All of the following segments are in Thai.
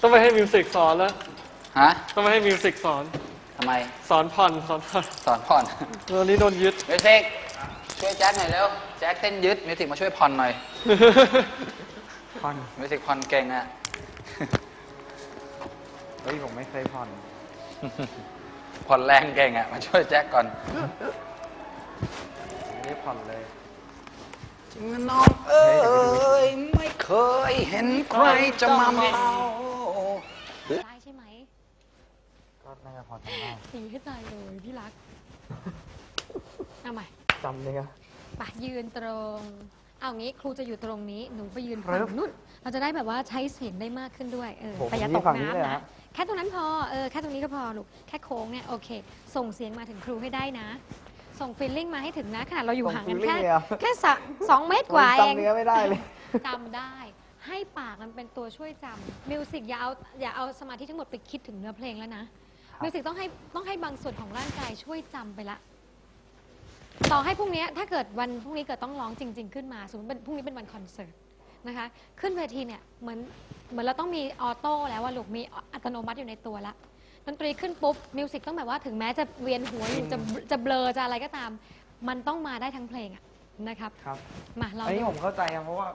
ต้องไปให้มิวสิกสอนแล้ว ฮะต้องไปให้มิวสิกสอน ทำไม สอนผ่อนสอนผ่อนสอนผ่อนวันนี้โดนยึด มิวสิกช่วยแจ็คหน่อยเร็ว แจ็คเต้นยึด มิวสิกมาช่วยผ่อนหน่อย ผ่อน มิวสิกผ่อนเก่งอะเฮ้ยผมไม่เคยผ่อน ผ่อนแรงเก่งอะมาช่วยแจ็คก่อน ไม่ได้ผ่อนเลย จริงนะน้องเอ้ย ไม่เคยเห็นใครจะมาเมา ได้ใช่ไหม ก็น่า จะพอจำได้ตีให้ตายเลยพี่รัก เอาใหม่จำเลยอะไปยืนตรง เอางี้ครูจะอยู่ตรงนี้หนูไปยืนครัฝั่บงนู่นเราจะได้แบบว่าใช้เสียงได้มากขึ้นด้วยเออผมแต่อย่ายืตนกฝั่งนี้เลยน้ำเหรอนะ ฮะ แค่ตรงนั้นพอเออแค่ตรงนี้ก็พอลูกแค่โค้งเนี่ยโอเค ส่งเสียงมาถึงครูให้ได้นะ ส่งฟีลลิ่งมาให้ถึงนะขนาดเราอยู่ส่งห่างกัน feeling แค่เลยเหรอแค่สะสองเมตรกว่าผมเอง จำเนื้อไม่ได้เลย จำได้ให้ปากมันเป็นตัวช่วยจำมิวสิกอย่าเอาอย่าเอาสมาธิทั้งหมดไปคิดถึงเนื้อเพลงแล้วนะ มิวสิกต้องให้ต้องให้บางส่วนของร่างกายช่วยจำไปละ ต่อให้พรุ่งนี้ถ้าเกิดวันพรุ่งนี้เกิดต้องร้องจริง ๆ ขึ้นมาสมมติเป็นพรุ่งนี้เป็นวันคอนเสิร์ตนะคะ ขึ้นเวทีเนี่ยเหมือนเหมือนเราต้องมีออโต้แล้วว่าลูกมีอัตโนมัติอยู่ในตัวละดนตรีขึ้นปุ๊บมิวสิกต้องแบบว่าถึงแม้จะเวียนหัวอยู่จะจะเบลอจะอะไรก็ตาม มันต้องมาได้ทั้งเพลงอะนะครับ ครับมาลองอันนี้ดู ผมเข้าใจครับเพราะว่า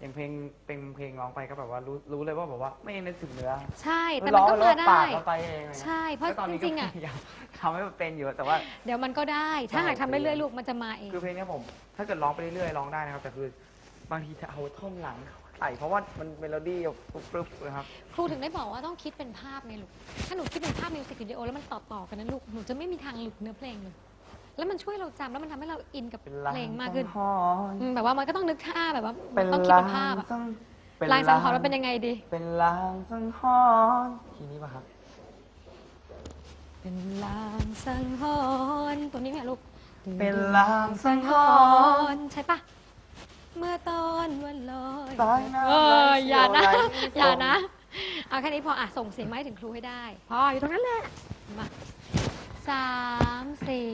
อย่างเพลงเป็นเพลงร้องไปก็แบบว่ารู้รู้เลยว่าแบบว่าไม่ได้นึกถึงเนื้อใช่ แต่ร้มันองก็แล้วมาปาได้ กเราไปเองเลยนะใช่เพราะแล้วตอนจนี้ริงๆอะก็พยายามทำให้มันเป็นอยู่แต่ว่า เดี๋ยวมันก็ได้ ถ้าหากทำเรื่อยๆลูกมันจะมาเอง คือเพลงเนี้ยผม ถ้าเกิดร้องไปเรื่อยๆร้องได้นะครับ แต่คือบางทีจะเอาท่อนหลังใส่เพราะว่ามันเมโลดี้ปุ๊บปุ๊บนะครับ ครูถึงได้บอกว่าต้องคิดเป็นภาพไงลูก ถ้าหนูคิดเป็นภาพมิวสิกวิดีโอแล้วมันต่อต่อๆกันนะลูก หนูจะไม่มีทางหลุดเนื้อเพลงเลย แล้วมันช่วยเราจำแล้วมันทำให้เราอินกับเป็นลางเพลงมากขึ้นสังหรณ์อืมแบบว่ามันก็ต้องนึกท่าแบบว่าเป็นต้องคิดลาเป็นภาพงอะสังลางสังหรณ์มันเป็นยังไงดี เป็นลางสังหรณ์ทีนี้ป่ะครับ เป็นลางสังหรณ์ตัวนี้เนี่ยลูกเป็นลางสังหรณ์ใช่ปะเมื่อตอนวันลอยสายน้ำเอออย่านะไหลอย่านะส่งเอาแค่นี้พออะส่งเสียงมาให้ถึงครูให้ได้พออยู่ตรงนั้นแหละมาสามสี่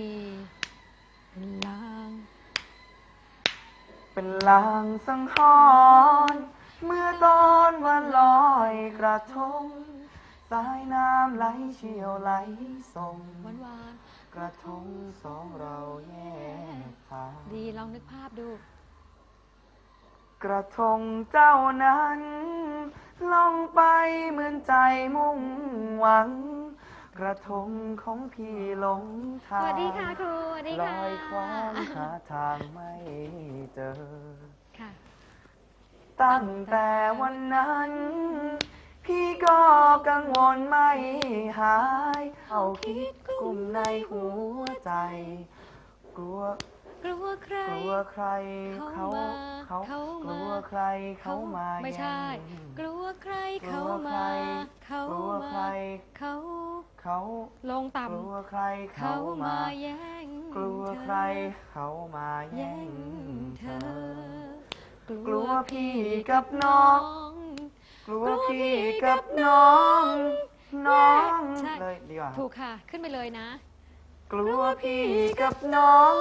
ลางสังหรณ์เมื่อตอนวันลอยกระทง สายน้ำไหลเชี่ยวไหลส่งหวานหวานกระทงสองเราแยกทางๆดีลองนึกภาพดู กระทงเจ้านั้นล่องไปเหมือนใจมุ่งหวัง กระทงของพี่หลงสทางวัสดีค่ะครูสวัสดีลค่ะอยความหาทางไม่เจอ ค่ะ ตั้งแต่วันนั้น พี่ก็กังวลไม่หาย เอาคิดกลุ่มในหัวใจ กลัว กลัวใคร กลัวใครเขาเขาเขามากลัวใครเขามาไม่ใช่แย่งกลัวใครกเขาลัวใครมาเขากลัวใครมาเขาเขาลงกต่ำลัวใครเขาเขามามาแย่งกลัวใครเขามาแย่แย่งงเธเธออกลัวพี่กับน้องงกลัวพี่กับน้อง น้องใช่เลยดีกว่าถูกค่ะ ขึ้นไปเลยนะ กลัวพี่กับน้อง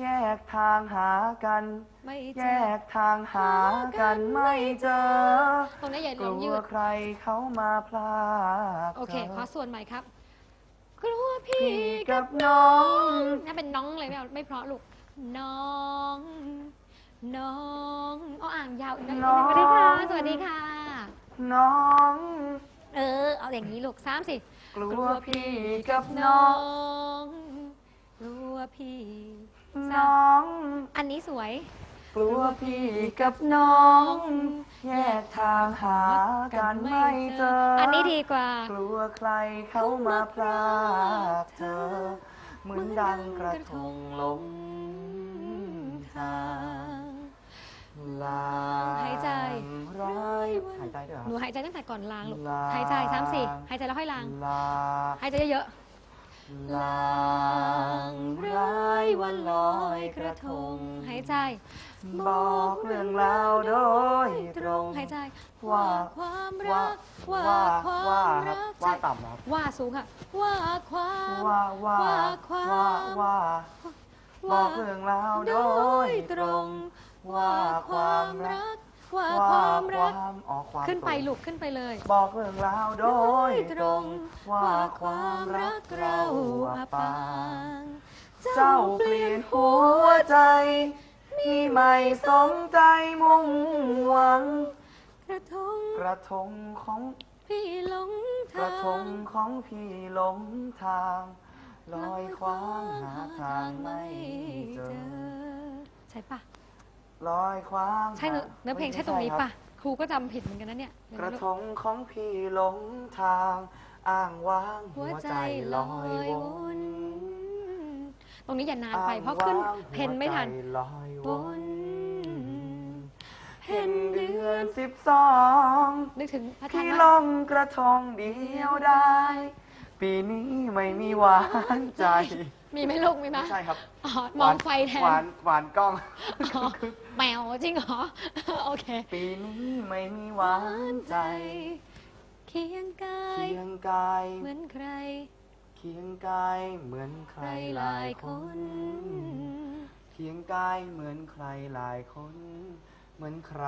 แยกทางหากัน ไม่เจแยอ กทางหากันไม่เจอตรงนี้อย่ากลลัองยืวด ใครเขามาพลากโอเคธขอส่วนใหม่ครับ กลัวพี่พี่กักับบน้องน่าเป็นน้องเลยไม่เอาไม่เพราะลูก น้อง น้องเอาอ่างยาวอีกนิดนึงสวัสดีค่ะสวัสดีค่ะ น้อง เออ เอาอย่างนี้ลูกสามสิกลัวพี่กับน้น้อองงกลัวพี่สาม น้อง อันนี้สวย กลัวพี่กับน้อง แยกทางหากันไม่เจออัอันนี้ดีกว่า กลัวใครเขามาพลากเธอ เหมือนดังกระทงลงทางลาหายใจ ร้ายหายใจด้วยเหรอหนูหายใจตั้งแต่ก่อนล้างลูกลาหายใจสามสี่หายใจแล้วค่อยล้าง ลา หายใจเยอะ ลางร้ายวันลอยกระทงๆหายใจบอกเรื่องราวโดยตรงหายใจว่าความรักว่าว่าความว่าครัรับกว่าใช่ต่ำครับว่าสูงค่ะว่าความว่าว่าว่าควาว่ามว่าบอกเรื่องราวโดยตรง ว่าความรักค ว่าว่าความรัก ความอ๋อความขึ้นไปตรงลูกขึ้นไปเลย บอกเรื่องราวโดยตรง ว่าว่าคคาววามมรัรักกเราเราอัอับบปาปางงเจ้าเปลี่ยนหัวใจพี่ไม่สมใจมุ่งหวัง กระทงกระทงของพี่หลงกระทาทงงของพี่หลงทาง ลอยคว้างหาทางไม่เจอ ใช่ปะ ลอยคว้างใช่เนอะหาเนื้อเพลงใช่ตรงนี้คปะบครูก็จำผิดเหมือนกันนะเนี่ยกระทงของพี่หลงทาง อ้างว้าง หัหัววใจใจลลออยยววนนตรงนี้อย่านานไปเพราะขึ้นอ้างว้างเพนไม่ทันหัวใจลอยวนนเห็นเดือนสิบสองนึกถึงพระธาที่ตุลว่างกระทงเดียวได้ ปีนี้ไม่มีหวานใจ มีไหมลูกมีไหมไม่ใช่ครับอ๋อมองไฟแทนหวานหวานกล้องอ๋อแมวจริงเหรอ โอเค ปีนี้ไม่มีหวานใจ เคียงกาย เคียงกายเหมือนใคร เคียงกายเหมือนใคใครรหหลาลายยคคนนเคียงกายเหมือนใครหลายคน เหมือนใคร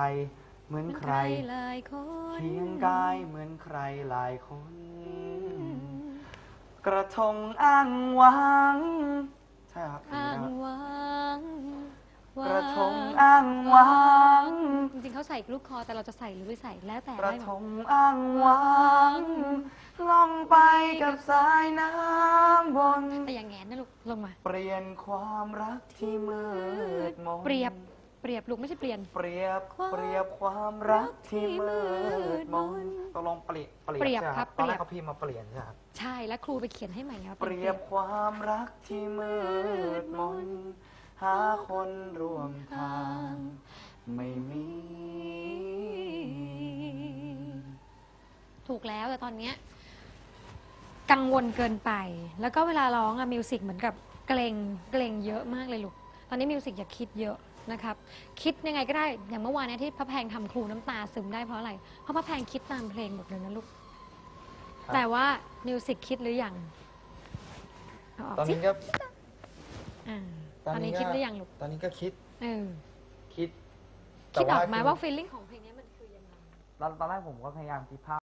เหมือนใครหลายคน เคียงกายเหมือนใครหลายคน กระทงอ้างวังใช่ครับอ้างหวังกระทงอ้างวังจริงๆเขาใส่ลูกคอแต่เราจะใส่หรือไม่ใส่แล้วแต่กระทงอ้างวังล่องไปกับสายน้ำบนแต่อย่างแงนนะลูกลงมา เปลี่ยนความรักที่มืดมนเปรียบ เปรียบลูกไม่ใช่เปลี่ยน เปรียบความเปรียบความรักที่มืดมนมืดมนตกลงเปรียบเปรียบใช่ไหมครับตอนแรกเปรียบ เขาพิมพ์มาเปลี่ยนใช่ไหมครับใช่แล้วครูไปเขียนให้ใหม่ครับเปรียบความรักที่มืดมนหาคนร่วมทาง ไม่มี ถูกแล้วแต่ตอนเนี้ยกังวลเกินไป แล้วก็เวลาร้องอะมิวสิกเหมือนกับเกรงเกรงเยอะมากเลยลูก ตอนนี้มิวสิกอย่าคิดเยอะ นะครับคิดยังไงก็ได้อย่างเมื่อวานเนี้ที่พระแพงทำครูน้ำตาซึมได้เพราะอะไร เพราะพระแพงคิดตามเพลงหมดเลยนะลูกครับ แต่ว่ามิวสิกคิดหรือยังเอาออกตอนสินี้ก็อ่าตอนนี้คิดหรือยังลูกตอนนี้ก็คิดเออคิดคิดออกไหมแต่ว่าฟีลลิ่งของเพลงนี้มันคือยังไง ตอนตอนแรกผมก็พยายามคิดภาพ